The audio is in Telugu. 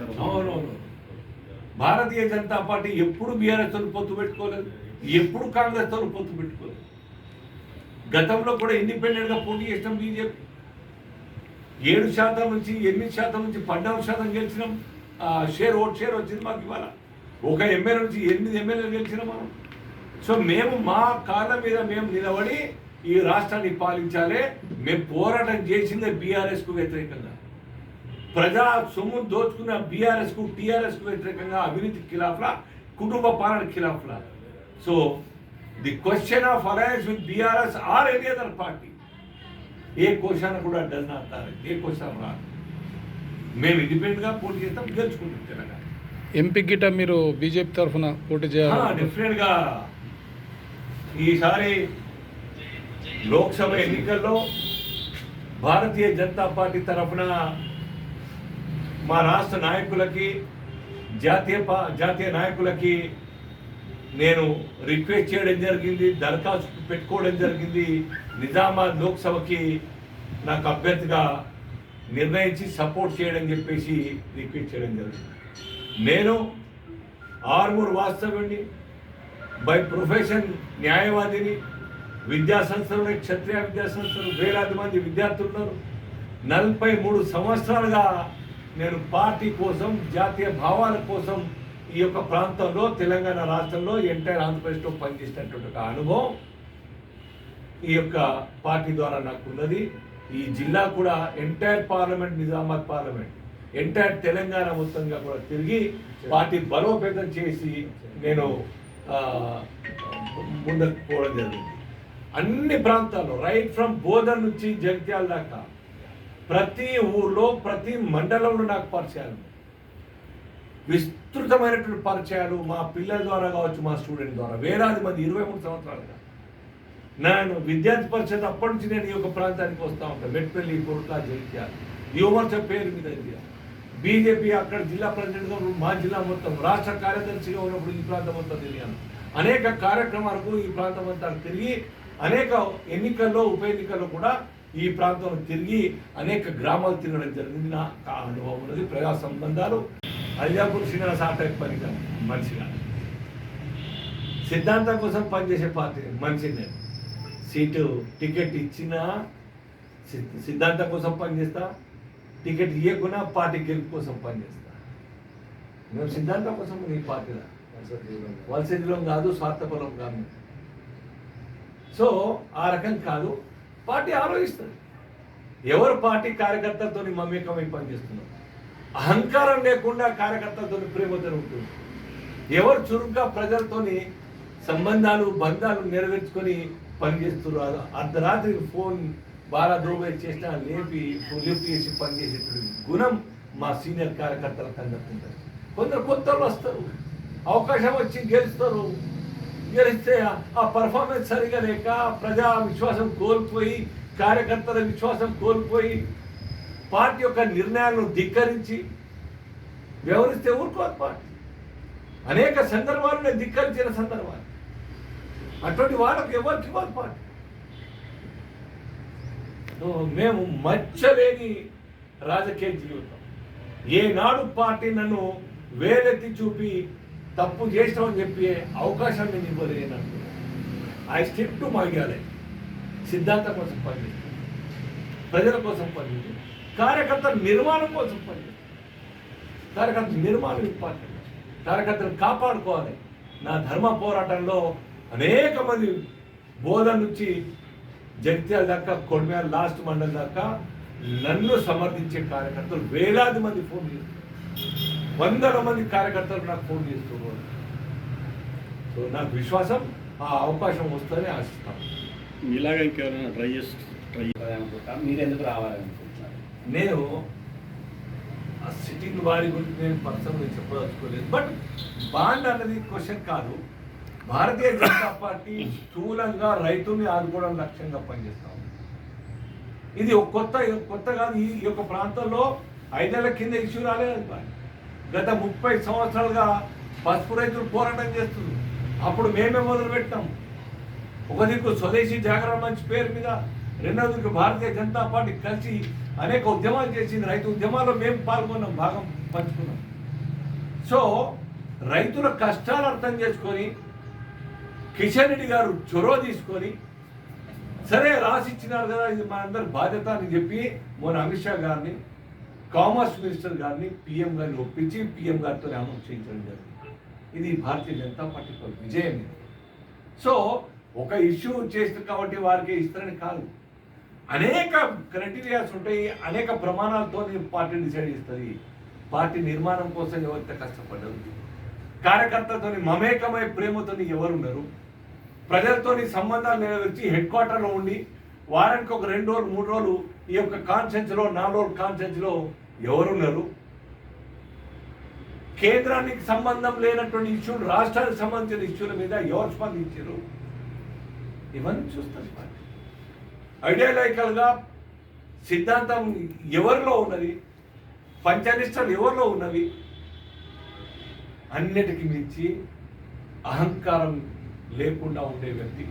అవునవును భారతీయ జనతా పార్టీ ఎప్పుడు బీఆర్ఎస్తో పొత్తు పెట్టుకోలేదు. ఎప్పుడు కాంగ్రెస్తో పొత్తు పెట్టుకోలేదు. గతంలో కూడా ఇండిపెండెంట్గా పోటీ చేసినాం బీజేపీ. ఏడు శాతం నుంచి ఎనిమిది శాతం నుంచి పద్నాలుగు శాతం గెలిచినాం. ఆ, షేర్ ఓట్ షేర్ వచ్చింది మాకు ఇవాళ. ఒక ఎమ్మెల్యే నుంచి ఎనిమిది ఎమ్మెల్యేలు గెలిచినాం మనం. సో మేము మా కాళ్ళ మీద మేము నిలబడి ఈ రాష్ట్రాన్ని పాలించాలి. మేము పోరాటం చేసిందే బీఆర్ఎస్కు వ్యతిరేకంగా. ప్రజా సొమ్ము దోచుకున్న బీఆర్ఎస్కు టీఆర్ఎస్కు వ్యతిరేకంగా అవినీతి ఖిలాఫ్లా కుటుంబ పాలన ఖిలాఫ్లా. So the question of alliance with BRS are any other party a question కూడా డస్ నాట్ ఏ క్వశ్చన్ రాదు. మేము ఇండిపెండెంట్గా పోటీ చేస్తాం గెలుచుకుంటాం తెలంగాణ. ఎంపీ గిట మీరు బీజేపీ తరఫున పోటీ చేయాలి? డెఫినెట్గా ఈసారి లోక్సభ ఎన్నికల్లో భారతీయ జనతా పార్టీ తరఫున మా రాష్ట్ర నాయకులకి జాతీయ జాతీయ నాయకులకి నేను రిక్వెస్ట్ చేయడం జరిగింది దరఖాస్తు పెట్టుకోవడం జరిగింది. నిజామాబాద్ లోక్సభకి నాకు అభ్యర్థిగా నిర్ణయించి సపోర్ట్ చేయడం చెప్పేసి రిక్వెస్ట్ చేయడం జరిగింది. నేను ఆర్మూర్ వాస్తవండి బై ప్రొఫెషన్ న్యాయవాదిని విద్యా సంస్థలు క్షత్రియ విద్యా సంస్థలు వేలాది మంది విద్యార్థులు ఉన్నారు. నలభై మూడు సంవత్సరాలుగా నేను పార్టీ కోసం జాతీయ భావాల కోసం ఈ యొక్క ప్రాంతంలో తెలంగాణ రాష్ట్రంలో ఎంటైర్ ఆంధ్రప్రదేశ్లో పనిచేసినటువంటి ఒక అనుభవం ఈ యొక్క పార్టీ ద్వారా నాకు ఉన్నది ఈ జిల్లా కూడా entire parliament Nizamabad parliament entire Telangana మొత్తంగా కూడా తిరిగి పార్టీ బలోపేతం చేసి నేను ముందుకు పోవడం జరిగింది. అన్ని ప్రాంతాల్లో రైట్ ఫ్రమ్ బోధన్ నుంచి జగిత్యాల దాకా ప్రతి ఊర్లో ప్రతి మండలంలో నాకు పరిచయాలు విస్తృతమైనటువంటి పరిచయాలు మా పిల్లల ద్వారా కావచ్చు మా స్టూడెంట్ ద్వారా. వేలాది మంది ఇరవై మూడు సంవత్సరాలుగా. నేను విద్యార్థి పరిషత్ అప్పటి నుంచి నేను ఈ యొక్క ప్రాంతానికి వస్తూ ఉంటాను మెట్పల్లి కొడుక జగిత్యాల. యువమోర్చా పేరు మీద ఇది. బీజేపీ అక్కడ జిల్లా ప్రెసిడెంట్గా మా జిల్లా మొత్తం రాష్ట్ర కార్యదర్శిగా ఉన్నప్పుడు ఈ ప్రాంతం అంతా తిరిగాను. అనేక కార్యక్రమాలకు ఈ ప్రాంతం అంతా తిరిగి అనేక ఎన్నికల్లో ఉప ఎన్నికల్లో కూడా ఈ ప్రాంతంలో తిరిగి అనేక గ్రామాలు తిరగడం జరిగింది నా అనుభవం ఉన్నది. ప్రజా సంబంధాలు అలియాపూర్ శ్రీనివాస ఆ టైప్ పనిగా మనిషిగా. సిద్ధాంతం కోసం పనిచేసే పార్టీ మనిషి నేను సీటు టికెట్ ఇచ్చినా సిద్ధాంతం కోసం పనిచేస్తా టికెట్ ఇవ్వకున్నా పార్టీ గెలుపు కోసం పనిచేస్తా. మేము సిద్ధాంతం కోసం ఈ పార్టీలో? వలసదిలో కాదు స్వార్థపరం కాదు. సో ఆ రకం కాదు. పార్టీ ఆలోచిస్తుంది. ఎవరు పార్టీ కార్యకర్తలతో మమేకమై పనిచేస్తున్నారు? అహంకారం లేకుండా కార్యకర్తలతో ప్రేమతో ఉంటుంది ఎవరు చురుగ్గా ప్రజలతోని సంబంధాలు బంధాలు నెరవేర్చుకొని పనిచేస్తున్నారు? అర్ధరాత్రి ఫోన్ బాగా దోబై చేసినా లేపి లిఫ్ట్ చేసి పనిచేసేటువంటి గుణం మా సీనియర్ కార్యకర్తలకు అందరికీ కొందరు కొత్తలు వస్తారు. అవకాశం వచ్చి గెలుస్తారు. గెలిస్తే ఆ- పర్ఫార్మెన్స్ సరిగా లేక ప్రజా విశ్వాసం కోల్పోయి కార్యకర్తల విశ్వాసం కోల్పోయి పార్టీ యొక్క నిర్ణయాలను ధిక్కరించి వ్యవహరిస్తే ఊరుకోదు పార్టీ. అనేక సందర్భాలు నేను ధిక్కరించిన సందర్భాలు. అటువంటి వాళ్ళకు ఎవరికి ఇవ్వాలి పార్టీ. సో మేము మచ్చలేని రాజకీయ జీవితం. ఏనాడు పార్టీ నన్ను వేలెత్తి చూపి తప్పు చేసినామని చెప్పే అవకాశం నేను ఇవ్వలేనట్టు ఐ స్టిక్ టు మై సిద్ధాంతం కోసం పనిచేస్తాను. ప్రజల కోసం పనిచేస్తాను. కార్యకర్త నిర్మాణం కోసం పనిచేస్తాను. కార్యకర్త నిర్మాణం ఇంపార్టెంట్. కార్యకర్తను కాపాడుకోవాలి. నా ధర్మ పోరాటంలో అనేక మంది బోధన నుంచి జగిత్యాల దాకా కొడిమేర లాస్ట్ మండలం దాకా నన్ను సమర్థించే కార్యకర్తలు వేలాది మంది ఫోన్ చేస్తారు వందల మంది కార్యకర్తలు నాకు ఫోన్ చేస్తున్నారు. సో నాకు విశ్వాసం ఆ అవకాశం వస్తుందని ఆశిస్తాను. మీలాగా ఇంకెవరైనా ట్రై చేసి ట్రై అనుకుంటా. మీరు ఎందుకు రావాలనుకుంటున్నారు? నేను ఆ సిట్టింగ్ వారి గురించి నేను పర్సనల్గా చెప్పదలుచుకోలేదు. బట్ బాండ్ అన్నది క్వశ్చన్ కాదు. భారతీయ జనతా పార్టీ స్థూలంగా రైతుల్ని ఆదుకోవడం లక్ష్యంగా పనిచేస్తాం ఇది ఒక కొత్త కొత్త కాదు. ఈ ఈ యొక్క ప్రాంతంలో ఐదేళ్ళ కింద ఇష్యూ రాలేదు బాండ్. గత ముప్పై సంవత్సరాలుగా పసుపు రైతులు పోరాటం చేస్తుంది అప్పుడు మేమే మొదలు పెట్టాం ఒక దిక్కు స్వదేశీ జాగరణ మంచి పేరు మీద రెండో దిక్కు భారతీయ జనతా పార్టీ కలిసి అనేక ఉద్యమాలు చేసింది. రైతు ఉద్యమాల్లో మేము పాల్గొన్నాం భాగం పంచుకున్నాం. సో రైతుల కష్టాలు అర్థం చేసుకొని కిషన్ రెడ్డి గారు చొరవ తీసుకొని సరే రాసిచ్చినారు కదా ఇది మా అందరి బాధ్యత అని చెప్పి మొన్న అమిత్ షా గారిని కామర్స్ మినిస్టర్ గారిని పిఎం గారిని ఒప్పించి పిఎం గారితో అమలు చేయించడం జరిగింది. ఇది భారతీయ జనతా పార్టీ విజయం ఇది. సో ఒక ఇష్యూ చేస్తుంది కాబట్టి వారికి ఇస్తారని కాదు. అనేక క్రైటీరియాస్ ఉంటాయి అనేక ప్రమాణాలతో పార్టీ డిసైడ్ చేస్తుంది. పార్టీ నిర్మాణం కోసం ఎవరైతే కష్టపడ్డారు కార్యకర్తలతో మమేకమై ప్రేమతో ఎవరున్నారు ప్రజలతోని సంబంధాలు నెరవేర్చి హెడ్ క్వార్టర్లో ఉండి వారానికి ఒక రెండు రోజులు మూడు రోజులు ఈ యొక్క కాన్ఫరెన్స్లో నాలుగు రోజులు కాన్ఫరెన్స్లో ఎవరున్నారు? కేంద్రానికి సంబంధం లేనటువంటి ఇష్యూలు రాష్ట్రానికి సంబంధించిన ఇష్యూల మీద ఎవరు స్పందించారు? ఇవన్నీ చూస్తారు ఐడియాలజికల్గా సిద్ధాంతం ఎవరిలో ఉన్నది? పంచనిష్టలు ఎవరిలో ఉన్నవి? అన్నిటికీ మించి అహంకారం లేకుండా ఉండే వ్యక్తి